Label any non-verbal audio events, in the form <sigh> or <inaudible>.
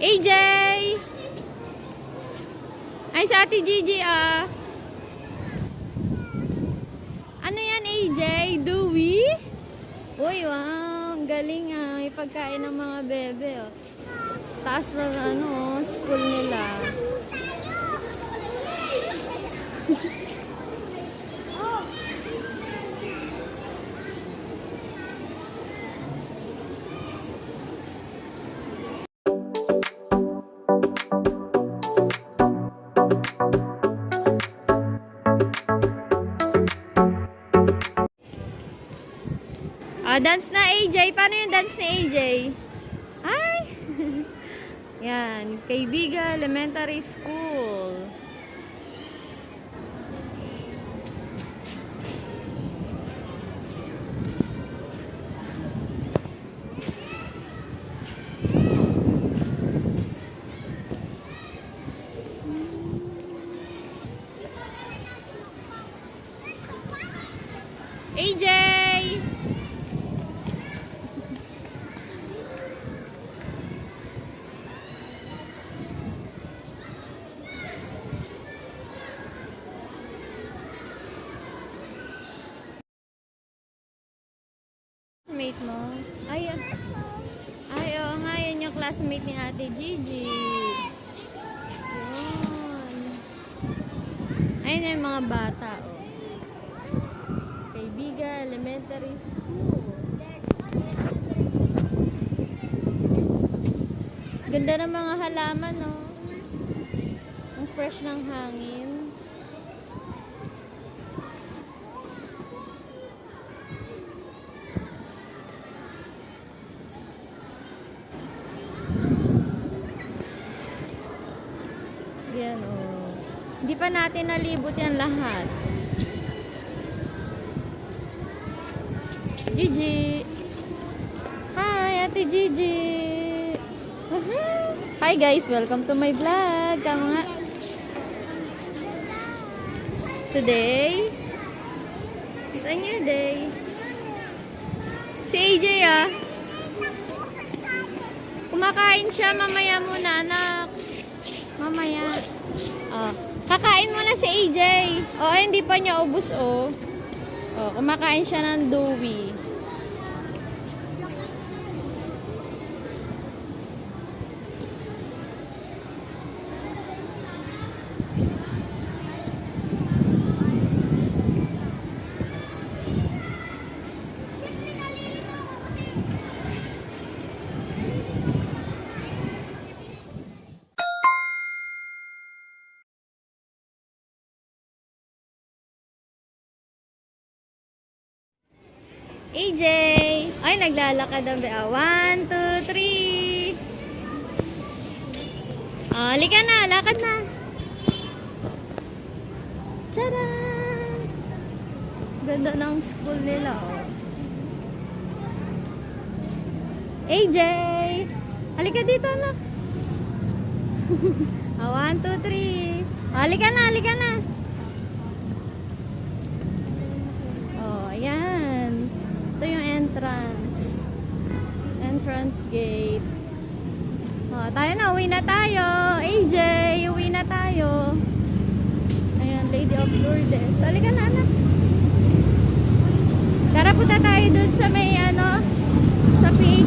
AJ! Ay, sa ate Gigi, ah. Ano yan, AJ? Dewey? Uy, wow. Ang galing, ah. May pagkain ng mga bebe, oh. Taas na, ano, oh, school nila. Dance na AJ. Paano yung dance ni AJ? Ay! <laughs> Yan, Kaibiga Elementary School. AJ! Classmate mo? Ay, ah. ay, oo nga, yan yung classmate ni Ate Gigi. Yun. Ayun yung mga bata, oh. Kaibiga Elementary School. Ganda ng mga halaman, no? Ang fresh ng hangin. Yan, oh. Hindi pa natin nalibot yan lahat. Gigi! Hi, Ate Gigi! Hi guys, welcome to my vlog. Tama nga. Today is a new day. Si AJ ah. Kumakain siya mamaya muna, anak. Mamaya. Oh. Kakain muna si AJ. Oh, ay, hindi pa niya ubos, oh. Oh, kumakain siya ng Dewey. AJ! Ay, naglalakad ang bea. One, two, three. Ah, halika na, lakad na. Tcharan! Ganda ng school nila, oh. AJ! Halika dito, anak. <laughs> ah, one, two, three. Ah, halika na, halika na. Oh, ayan. Ito yung entrance. Entrance gate. Oh, tayo na, uwi na tayo. AJ, uwi na tayo. Ayan, Lady of Lourdes. Halika na, anak. Tara, punta tayo dun sa may, ano, sa Home.